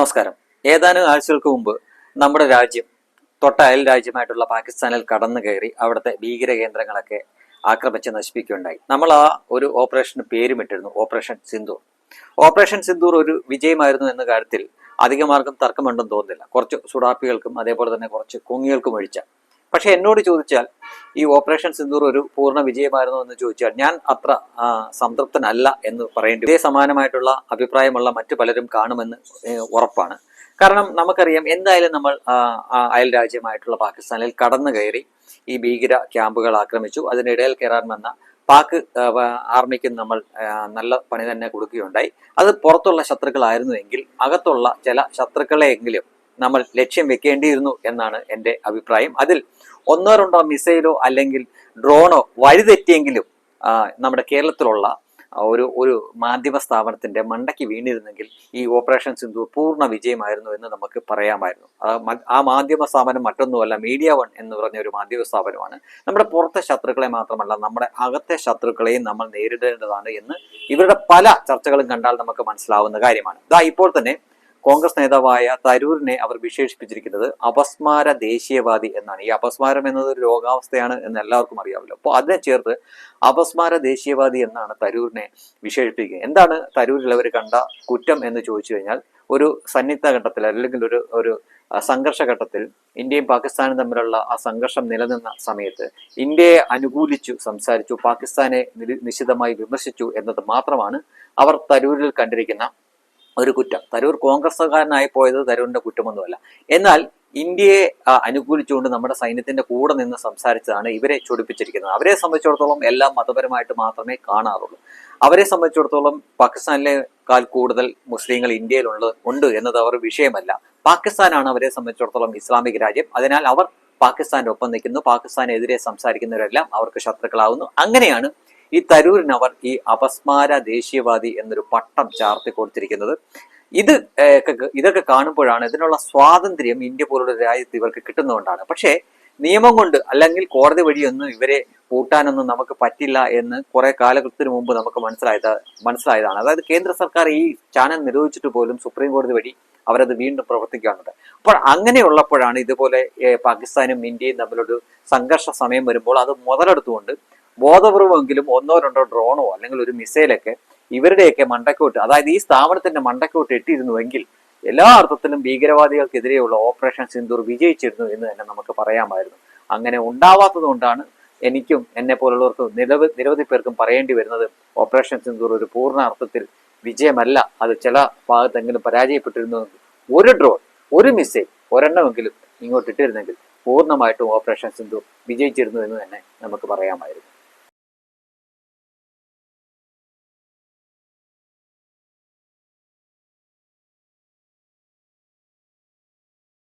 നമസ്കാരം. ഏതാനും ആഴ്ചകൾക്ക് മുമ്പ് നമ്മുടെ രാജ്യം തൊട്ട അയൽ രാജ്യമായിട്ടുള്ള പാകിസ്ഥാനിൽ കടന്നു കയറി അവിടുത്തെ ഭീകര കേന്ദ്രങ്ങളൊക്കെ ആക്രമിച്ച് നശിപ്പിക്കുകയുണ്ടായി. നമ്മൾ ആ ഒരു ഓപ്പറേഷന് പേരുമിട്ടിരുന്നു ഓപ്പറേഷൻ സിന്ദൂർ. ഓപ്പറേഷൻ സിന്ദൂർ ഒരു വിജയമായിരുന്നു എന്ന കാര്യത്തിൽ അധികമാർക്കും തർക്കമുണ്ടെന്ന് തോന്നുന്നില്ല. കുറച്ച് സുഡാപ്പികൾക്കും അതേപോലെ തന്നെ കുറച്ച് കുങ്ങികൾക്കും ഒഴിച്ച പക്ഷെ എന്നോട് ചോദിച്ചാൽ ഈ ഓപ്പറേഷൻ സിന്ദൂർ ഒരു പൂർണ വിജയമായിരുന്നു എന്ന് ചോദിച്ചാൽ ഞാൻ അത്ര സംതൃപ്തനല്ല എന്ന് പറയേണ്ടി ഇതേ സമാനമായിട്ടുള്ള അഭിപ്രായമുള്ള മറ്റു പലരും കാണുമെന്ന് ഉറപ്പാണ്. കാരണം നമുക്കറിയാം എന്തായാലും നമ്മൾ അയൽ രാജ്യമായിട്ടുള്ള പാകിസ്ഥാനിൽ കടന്നു കയറി ഈ ഭീകര ക്യാമ്പുകൾ ആക്രമിച്ചു. അതിനിടയിൽ കയറാൻ വന്ന പാക് ആർമിക്ക് നമ്മൾ നല്ല പണി തന്നെ കൊടുക്കുകയുണ്ടായി. അത് പുറത്തുള്ള ശത്രുക്കളായിരുന്നുവെങ്കിൽ അകത്തുള്ള ചില ശത്രുക്കളെയെങ്കിലും നമ്മൾ ലക്ഷ്യം വെക്കേണ്ടിയിരുന്നു എന്നാണ് എന്റെ അഭിപ്രായം. അതിൽ ഒന്നോ രണ്ടോ മിസൈലോ അല്ലെങ്കിൽ ഡ്രോണോ വഴിതെറ്റിയെങ്കിലും നമ്മുടെ കേരളത്തിലുള്ള ഒരു ഒരു മാധ്യമ സ്ഥാപനത്തിന്റെ മണ്ടയ്ക്ക് വീണിരുന്നെങ്കിൽ ഈ ഓപ്പറേഷൻ സിന്ധു പൂർണ വിജയമായിരുന്നു എന്ന് നമുക്ക് പറയാമായിരുന്നു. ആ മാധ്യമ സ്ഥാപനം മറ്റൊന്നുമല്ല മീഡിയ വൺ എന്ന് പറഞ്ഞ ഒരു മാധ്യമ സ്ഥാപനമാണ്. നമ്മുടെ പുറത്തെ ശത്രുക്കളെ മാത്രമല്ല നമ്മുടെ അകത്തെ ശത്രുക്കളെയും നമ്മൾ നേരിടേണ്ടതാണ് എന്ന് ഇവരുടെ പല ചർച്ചകളും കണ്ടാൽ നമുക്ക് മനസ്സിലാവുന്ന കാര്യമാണ്. ഇതാ ഇപ്പോൾ തന്നെ കോൺഗ്രസ് നേതാവായ തരൂരിനെ അവർ വിശേഷിപ്പിച്ചിരിക്കുന്നത് അപസ്മാര ദേശീയവാദി എന്നാണ്. ഈ അപസ്മാരം എന്നത് ഒരു രോഗാവസ്ഥയാണ് എന്ന് എല്ലാവർക്കും അറിയാമല്ലോ. അപ്പോൾ അതിനെ ചേർത്ത് അപസ്മാര ദേശീയവാദി എന്നാണ് തരൂരിനെ വിശേഷിപ്പിക്കുക. എന്താണ് തരൂരിൽ അവർ കണ്ട കുറ്റം എന്ന് ചോദിച്ചു കഴിഞ്ഞാൽ ഒരു സന്നിഗ്ധ ഘട്ടത്തിൽ അല്ലെങ്കിൽ ഒരു ഒരു സംഘർഷഘട്ടത്തിൽ സംഘർഷ ഘട്ടത്തിൽ ഇന്ത്യയും പാകിസ്ഥാനും തമ്മിലുള്ള ആ സംഘർഷം നിലനിന്ന സമയത്ത് ഇന്ത്യയെ അനുകൂലിച്ചു സംസാരിച്ചു പാകിസ്ഥാനെ നിശിതമായി വിമർശിച്ചു എന്നത് മാത്രമാണ് അവർ തരൂരിൽ കണ്ടിരിക്കുന്ന ഒരു കുറ്റം. തരൂർ കോൺഗ്രസ്സുകാരനായി പോയത് തരൂരിന്റെ കുറ്റമൊന്നുമല്ല. എന്നാൽ ഇന്ത്യയെ അനുകൂലിച്ചുകൊണ്ട് നമ്മുടെ സൈന്യത്തിന്റെ കൂടെ നിന്ന് സംസാരിച്ചതാണ് ഇവരെ ചൊടിപ്പിച്ചിരിക്കുന്നത്. അവരെ സംബന്ധിച്ചിടത്തോളം എല്ലാം മതപരമായിട്ട് മാത്രമേ കാണാറുള്ളൂ. അവരെ സംബന്ധിച്ചിടത്തോളം പാകിസ്ഥാനിലേക്കാൾ കൂടുതൽ മുസ്ലിങ്ങൾ ഇന്ത്യയിലുള്ളത് ഉണ്ട് എന്നത് അവർ വിഷയമല്ല. പാകിസ്ഥാനാണ് അവരെ സംബന്ധിച്ചിടത്തോളം ഇസ്ലാമിക രാജ്യം. അതിനാൽ അവർ പാകിസ്ഥാന്റെ ഒപ്പം നിൽക്കുന്നു. പാകിസ്ഥാനെതിരെ സംസാരിക്കുന്നവരെല്ലാം അവർക്ക് ശത്രുക്കളാവുന്നു. അങ്ങനെയാണ് ഈ തരൂരിന് അവർ ഈ അപസ്മാര ദേശീയവാദി എന്നൊരു പട്ടം ചാർത്തി കൊടുത്തിരിക്കുന്നത്. ഇത് ഇതൊക്കെ കാണുമ്പോഴാണ് ഇതിനുള്ള സ്വാതന്ത്ര്യം ഇന്ത്യ പോലുള്ള രാജ്യത്ത് ഇവർക്ക് കിട്ടുന്നതുകൊണ്ടാണ്. പക്ഷേ നിയമം കൊണ്ട് അല്ലെങ്കിൽ കോടതി വഴിയൊന്നും ഇവരെ പൂട്ടാനൊന്നും നമുക്ക് പറ്റില്ല എന്ന് കുറെ കാലഘട്ടത്തിന് മുമ്പ് നമുക്ക് മനസ്സിലായത് മനസ്സിലായതാണ്. അതായത് കേന്ദ്ര സർക്കാർ ഈ ചാനൽ നിരോധിച്ചിട്ട് പോലും സുപ്രീം കോടതി വഴി അവരത് വീണ്ടും പ്രവർത്തിക്കാറുണ്ട് അപ്പോൾ അങ്ങനെയുള്ളപ്പോഴാണ് ഇതുപോലെ പാകിസ്ഥാനും ഇന്ത്യയും തമ്മിലൊരു സംഘർഷ സമയം വരുമ്പോൾ അത് മുതലെടുത്തുകൊണ്ട് ബോധപൂർവമെങ്കിലും ഒന്നോ രണ്ടോ ഡ്രോണോ അല്ലെങ്കിൽ ഒരു മിസൈലൊക്കെ ഇവരുടെയൊക്കെ മണ്ടക്കോട്ട് അതായത് ഈ സ്ഥാപനത്തിന്റെ മണ്ടക്കോട്ട് ഇട്ടിരുന്നുവെങ്കിൽ എല്ലാ അർത്ഥത്തിലും ഭീകരവാദികൾക്കെതിരെയുള്ള ഓപ്പറേഷൻ സിന്ദൂർ വിജയിച്ചിരുന്നു എന്ന് തന്നെ നമുക്ക് പറയാമായിരുന്നു. അങ്ങനെ ഉണ്ടാവാത്തത് എനിക്കും എന്നെ പോലുള്ളവർക്കും നിരവധി നിരവധി പേർക്കും പറയേണ്ടി വരുന്നത് ഓപ്പറേഷൻ സിന്ദൂർ ഒരു പൂർണ അർത്ഥത്തിൽ വിജയമല്ല. അത് ചില ഭാഗത്തെങ്കിലും പരാജയപ്പെട്ടിരുന്നു ഒരു ഡ്രോൺ ഒരു മിസൈൽ ഒരെണ്ണമെങ്കിലും ഇങ്ങോട്ട് ഇട്ടിരുന്നെങ്കിൽ പൂർണമായിട്ടും ഓപ്പറേഷൻ സിന്ധു വിജയിച്ചിരുന്നു എന്ന് തന്നെ നമുക്ക് പറയാമായിരുന്നു.